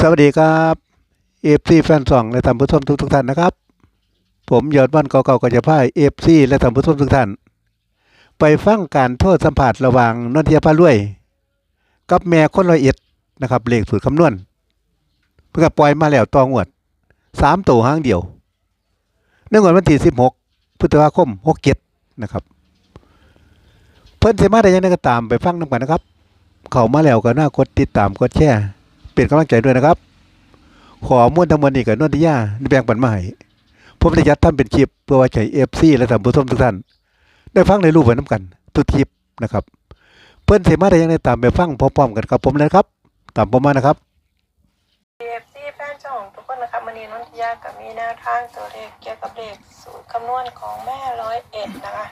สวัสดีครับเอฟซีแฟนสองและท่านผู้ชมทุกทุกท่านนะครับ ผมยอดวันเก่าๆก็จะพายเอฟซีและท่านผู้ชมทุกท่าน ไปฟังการโทษสัมผัสระหว่างนนทยาพารวยกับแม่คนละเอ็ดนะครับเลขสูตรคำนวณเพื่อปล่อยมาแล้วตองวดสามตัวห้างเดียวในงวดวันที่สิบหกพฤษภาคมหกเจ็ดนะครับ เพิ่นเสมาได้ยังไงก็ตามไปฟังน้ำกันนะครับ เข้ามาแล้วก็น่ากดติดตามกดแชร์ เป็นกำลังใจด้วยนะครับ ขอม้วนทั้งมวลนี้กับนนทิยาได้แบ่งปันมาให้ผมจะยัดท่านเป็นคลิปเพื่อว่าใช้เอฟซีและสัมผู้ชมทุกท่าน ได้ฟังในรูปไว้น้ำกัน ทุกคลิปนะครับ เพิ่นเสมาได้ยังไงตามไปฟังพร้อมๆกันครับผมเลยครับ ตามผมมานะครับ นะครับมันนี้นนทิยากับมีแนวทางตัวเลขเกี่ยวกับเลขสูตรคำนวณของแม่ร้อยเอ็ดนะคะ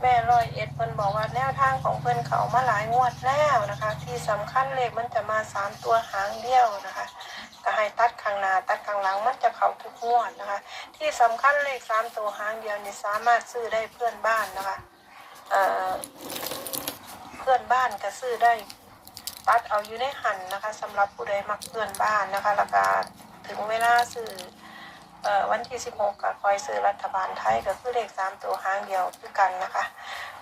แม่ร้อยเอ็ดเพิ่นบอกว่าแนวทางของเพิ่นเขามาหลายงวดแล้วนะคะ ที่สำคัญเลขมันจะมาสามตัวหางเดียวนะคะก็ให้ตัดข้างหน้าตัดข้างหลังมันจะเข้าทุกงวดนะคะ ที่สำคัญเลขสามตัวหางเดียวนี่สามารถซื้อได้เพื่อนบ้านนะคะเออเพื่อนบ้านก็ซื้อได้ตัดเอาอยู่ในหันนะคะสำหรับผู้ใดมักเพื่อนบ้านนะคะแล้วก็ ถึงเวลาซื้อเอ่อวันที่ 16ก็คอยซื้อรัฐบาลไทยก็คือเลขสามตัวห้างเดียวคือกันนะคะ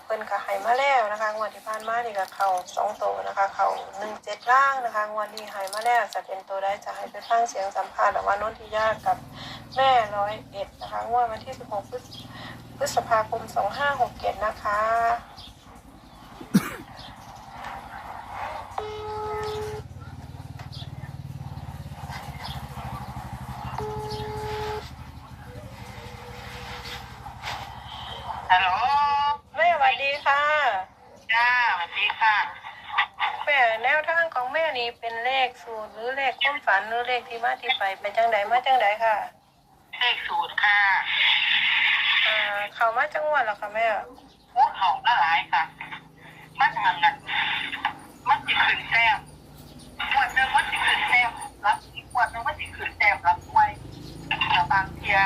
เพิ่นก็ให้มาแล้วนะคะงวดที่ผ่านมานี่ก็เข้าสองตัวนะคะเข้าหนึ่งเจ็ดล่างนะคะงวดนี้ให้มาแล้วจะเป็นตัวได้จะให้ไปฟังเสียงสัมภาษณ์ระหว่านนทิยากับแม่ร้อยเอ็ดนะคะงวดวันที่ 16พฤษพฤษภาคม 2567 นะคะ ฮัลโหลแม่สวัสดีค่ะ จ้าสวัสดีค่ะ แม่แนวทางของแม่นี่เป็นเลขสูตรหรือเลขความฝันหรือเลขที่มาที่ไปเป็นจังไดมาจังไดค่ะเลขสูตรค่ะอ่าเขามาจังหวัดหรอคะแม่พูดของละหลายค่ะมันทางนั้นมันสิขึ้นแต้มขวดหนึงมันสิขึ้นแต้มรับอีกขวดหนึงมันสิขึ้นแต้มรับไว้แต่บางเทีย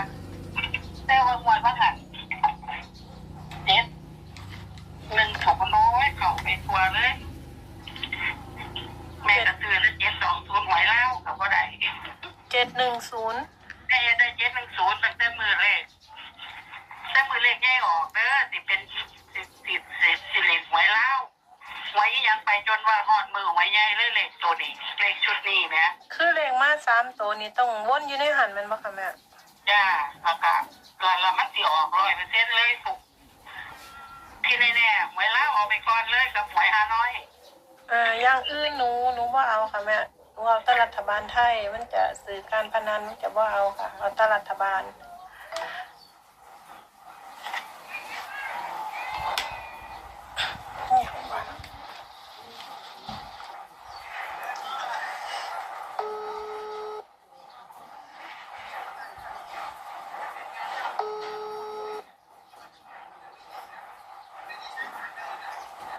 แต่ว่าขวดว่าหันเจ็ดหนึ่งถูกน้อยเข่าไปตั วเลยแม่ก็ซื้อแล้วเจ็ดสองศูนย์หวยเล่ากับว่าได้เจ็ดหนึ่งศูนย์ได้ได้เจ็ดหนึ่งศูนย์ตั้งแต่มือเลขแต่มือเลขแย่ออกเด้อสิเป็นสิสิสิสิสิเลขหวยเล่าหวยยังไปจนว่าหอดมือหวยใหญ่เลยเลขตัวนี้เลขชุดนี้นะคือเลขมาสามตัวนี้ต้องวนอยู่ในหันแมันบ่คะแม่จ้าแล้วก็เกิดแล้วมันสิออกร้อยเปอร์เซ็นต์เลยถูกที่แน่ๆหวยเล่าออก ไปก่อนเลยกับหวยฮานอย อ่าอย่างอื่นหนูหนูว่าเอาค่ะแม่หนูเอาแตรัฐบาลไทยมันจะสื่อการพนันมันจะว่าเอาค่ะเอาแตรัฐบาล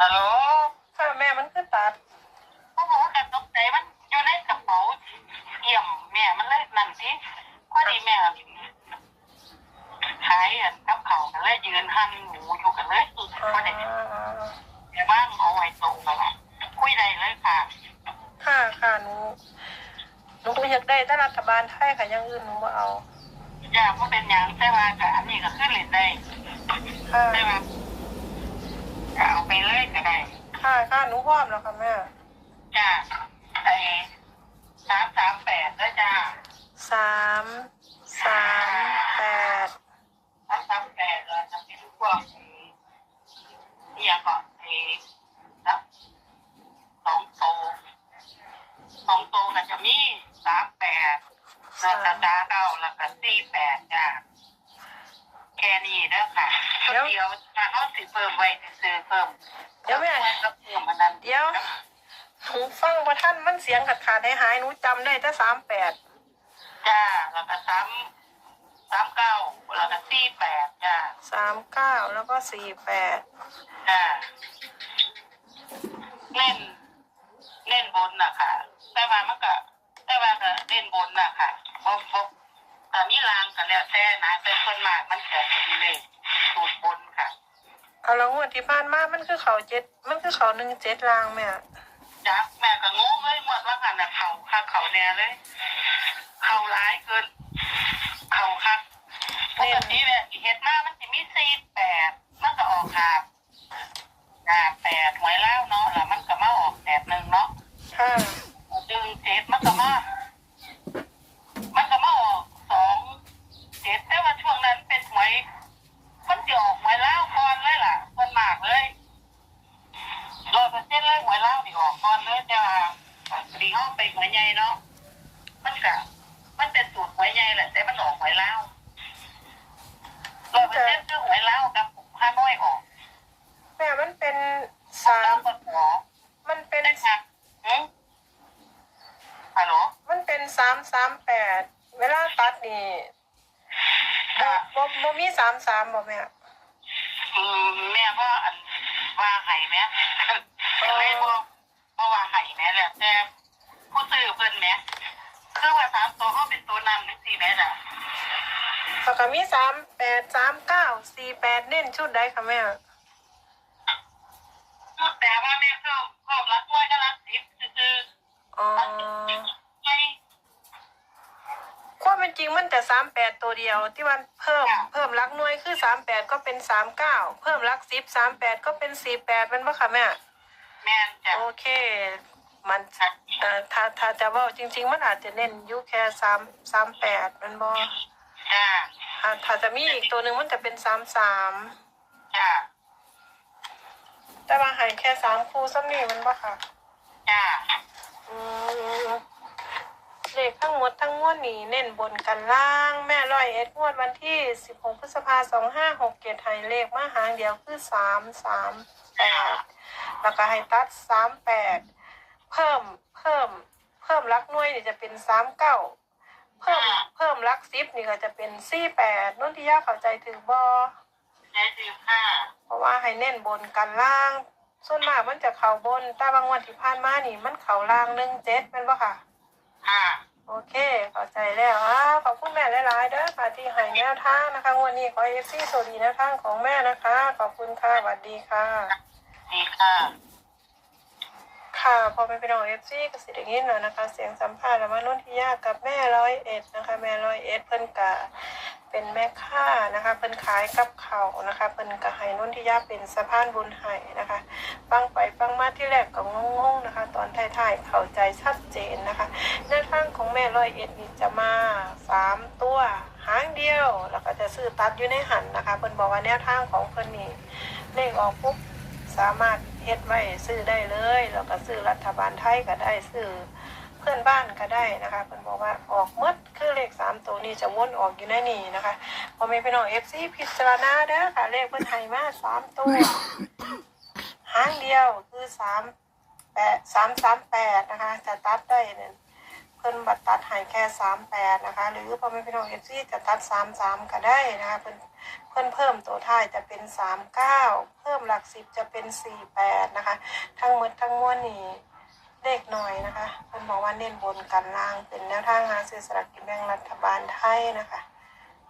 ฮัลโหล ค่ะแม่มันคือตัด เขาบอกว่าการตกใจมันอยู่ในกระเป๋าเอี่ยมแม่มันเลยนั่นสิพอดีแม่ขายอันกับเขาวกัน เลยยืนหั่นหมูอยู่กันเลยอ่พอดีาแต่บ้านเอาไว้ตรงกันละคุยได้เลยค่ะ ค่ะค่ะหนูหนูอยากได้แตรัฐบาลไทยค่ะอย่างอื่นหนูว่าเอาอยากว่าเป็นหยังแต่ว่ากับอันนี้ก็ขึ้นเล่นได้ค่ะใช่ไหมก็เอาไปเลยก็ได้ ค่ะค่ะหนูพร้อมแล้วค่ะแม่จ้าไอ้สามสามแปดแล้วจ้าสามสามแปด สามสามแปดแล้วจะเป็นพวกนี่ยังก่อนไอ้รับสองโตสองโต ก็จะมีสามแปดแล้วก็จ้าเก้าแล้วก็สี่แปดจ้าแค่นี้นะค่ะชุดเดียวถ้าเขาสิเพิ่มไว้ซื้อเพิ่มเดี๋ยวแม่ก็เพิ่มมันนั้นเดี๋ยวหนูฟังว่าท่านมันเสียงขาดขาดหายหายๆหนูจำได้แต่สามแปดจ้าแล้วก็สามสามเก้าแล้วก็สี่แปดจ้าสามเก้าแล้วก็สี่แปดจ้าเล่น เล่นบนน่ะค่ะ แต่ว่ามันก็แต่ว่าก็เล่นบนน่ะค่ะบ่บ่แต่มีรางกันแล้วแต่นะแต่คนมากมันจะเป็นเลขสูตรบนค่ะเอาแล้วงวดที่ผ่านมามันคือเขาเจ็ดมันคือเขาหนึ่งเจ็ดลางแม่จ้าแม่ก็งงเลยหมดว่ากันนะเขาเขาคักเขาแน่เลย เขาร้ายเกิน เขาคักปกติเนี่ยอีเฮ็ดมามันจะมีสี่แปดมันก็ออกหาบหาแปดหวยแล้วเนาะแล้วมันก็มาออกแปดหนึ่งเนาะ ค่ะ ดึงเจ็ดมันก็มา มันก็มาออกสองเจ็ดแต่ว่าช่วงนั้นเป็นหวยมันจะออกหวยแล้วก่อนเลยล่ะมันมากเลยโดยเปอร์เซ็นต์เลยหวยแล้วนี่ออกก่อนเลยแต่ว่าดี ห้องไปหวยใหญ่เนาะมันก็มันเป็นสูตรหวยใหญ่แหละแต่มันออกหวยแล้วโดยเปอร์เซ็นต์คือหวยแล้วกับห้าน้อยออกแม่มันเป็นสาแล้วมก็หัวมันเป็นได้ค่ะอืมฮัลโหลมันเป็นสามสามแปดเวลาตัดนี่บ่บ่บ่มีสามสามบ่แม่อืมแม่ว่าอันว่าไห้ไหมแม่บอกเพราะว่าไห้แม่แหละแต่ผู้ซื้อเพิ่นแม่คือว่าสามตัวเขาเป็นตัวนำนึกสี่แม่น่ะ แล้วก็มีสามแปดสามเก้าสี่แปดเน้นชุดใดคะแม่แต่ว่าแม่เพิ่มเพิ่มรักน้อยก็รักสิบคืออ๋อไงความเป็นจริงมันจะสามแปดตัวเดียว ที่มันเพิ่มเพิ่มหลักหน่วยคือสามแปดก็เป็นสามเก้าเพิ่มหลักสิบสามแปดก็เป็นสี่แปดเป็นปะคะแม่ แม่นจะโอเค มันเอ่อถ้าถ้าจะเว่าจริง ๆ มันอาจจะเน้นอยู่แค่สามสามแปดมันบอ จ้าถ้าถ้าจะมีอีกตัวหนึ่งมันจะเป็นสามสามจ้าแต่ว่าใหายแค่สามคู่ซ้ำนี่มันปะค่ะ จ้าอืมเลขทั้งหมดทั้งมวลนี่เน้นบนกันล่างแม่ร้อยเอ็ดงวดวันที่สิบหกพฤษภาสองห้าหกเกียรติไทยเลขมาหางเดียวคือสามสามแปดแล้วก็ให้ตัดสามแปดเพิ่มเพิ่ม เพิ่มลักหน่วยนี่จะเป็นสาม เก้าเพิ่มเพิ่มลักซิปนี่ก็จะเป็นสี่แปดนุ่นที่ยากเข้าใจถึงบอได้สิบค่ะเพราะว่าให้เน้นบนกันล่าง ส่วนมากมันจะเข่าบน แต่บางวันที่ผ่านมานี่มันเข่าล่างหนึ่งเจ็ดเป็นปะค่ะ ค่ะ โอเค เข้าใจแล้วอ่าขอบคุณแม่หลายๆเด้อค่ะที่ให้แนวทางนะคะงวันนี้ขอเอฟซีสวัสดีแนวทางของแม่นะคะ ขอบคุณค่ะสวัสดีค่ะ ดีค่ะ ค่ะ พอเป็นอองเอฟซีก็สิได้ยินแล้วนะคะ เสียงสัมภาษณ์ระหว่านุ่นทิยากกับแม่ร้อยเอ็ดนะคะ แม่ร้อยเอ็ดเพิ่นกะเป็นแม่ค้านะคะ เพิ่นขายกับเขานะคะ เพิ่นกะให้นุ่นทิยากเป็นสะพานบุญให้นะคะฟังไปฟังมาที่แรกก็งงๆนะคะ ตอนท้ายๆเข้าใจชัดเจนนะคะแนวทางของแม่ร้อยเอ็ดนี่จะมาสามตัวหางเดียว แล้วก็จะซื้อตัดอยู่ในหันนะคะ เพิ่นบอกว่าแนวทางของเพิ่นนี่เลขออกปุ๊บ สามารถเฮ็ดไว้ซื้อได้เลยแล้วก็ซื้อรัฐบาลไทยก็ได้ซื้อเพื่อนบ้านก็ได้นะคะเพิ่นบอกว่าออกมดคือเลขสามตัวนี้จะวนออกอยู่ในนี่นะคะพอแมีพี่น้องเอฟซีพิจารณาเด้อค่ะเลขเพิ่นให้มาสามตัวหางเดียวคือสามแปดสามสามแปดนะคะจะตัดได้เนี่ย พิ่นบัตรตัดให้แค่สามแปดนะคะ หรือพอแมีพี่น้องเอฟซีจะตัดสามสามก็ได้นะคะเพิ่นเพิ่มเพิ่มตัวท้ายจะเป็นสามเก้าเพิ่มหลักสิบจะเป็นสี่แปดนะคะ ทั้งหมดทั้งมวลนี่เลขหน่อยนะคะเพิ่นบอกว่าเน้นบนกันล่างเป็นแนวทางหาซื้อสลากกินแบ่งรัฐบาลไทยนะคะ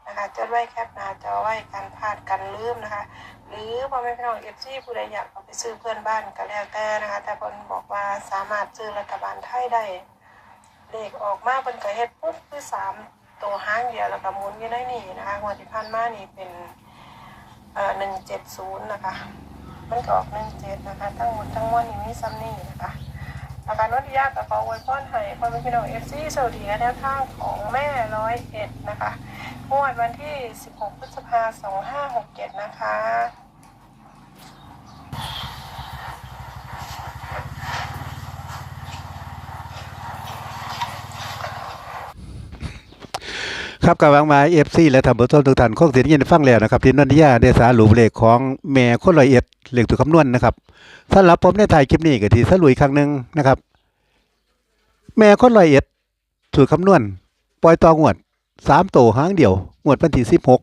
นะคะจดไว้แคปหน้าจอไว้กันพลาดกันลืมนะคะ หรือพอไม่พี่น้องเอฟซีผู้ใดอยากเอาไปซื้อเพื่อนบ้านก็แล้วแต่นะคะ แต่เพิ่นบอกว่าสามารถซื้อรัฐบาลไทยได้ เลขออกมาเป็นกระเฮ็ดปุ๊บคือสามตัวห้างเดียวแล้วก็หมุนอยู่ในนี่นะคะงวดที่ผ่านมานี่เป็นเอ่อหนึ่งเจ็ดศูนย์นะคะ มันก็ออกหนึ่งเจ็ดนะคะ ทั้งหมดทั้งมวลนี่มีซัมนี่นะคะอาการนวดยากกับขออวยพรให้พ่อแม่พี่น้องเอฟซีสวัสดีนวทางของแม่ร้อยเอ็ดนะคะงวดวันที่สิบหกพฤษภาสองห้าหกเจ็ดนะคะ ครับกับวางมาเอฟซีและทำผู้ชมทุกท่านคงเสียงยินฟังแล้วนะครับที่นันทิยาได้สารุปเลขของแม่คนละเอียดเลขตัวคำนวณนะครับสำหรับผมในถ่ายคลิปนี้ก็ที่สรุปครั้งหนึ่งนะครับ แม่คนละเอียดสูตรคำนวณ ปล่อยตองวดสามโตหางเดียวงวดวันที่สิบหก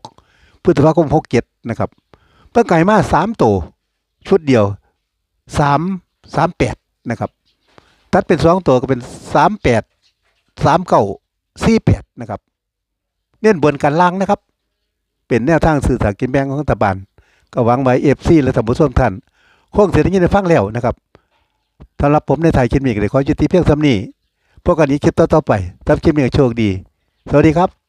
พฤษภาคมหกเจ็ดนะครับเพิ่งไก่มาสามโตชุดเดียวสามสามแปดนะครับ ตัดเป็นสองตัวก็เป็นสามแปดสามเก้าสี่แปดนะครับ เน้นบนการล่างนะครับ เป็นแนวทางสื่อสารกินแบงของรัฐบาลก็หวังไว้เอฟซีและสมุทรสมท่านคงเสียงยินได้ฟังแล้วนะครับสำหรับผมในไทยคินมีกเลยขอยุติเพียงสำนีพบกันอีกคลิปต่อๆไปทับคลิปนี้ก็โชคดี สวัสดีครับ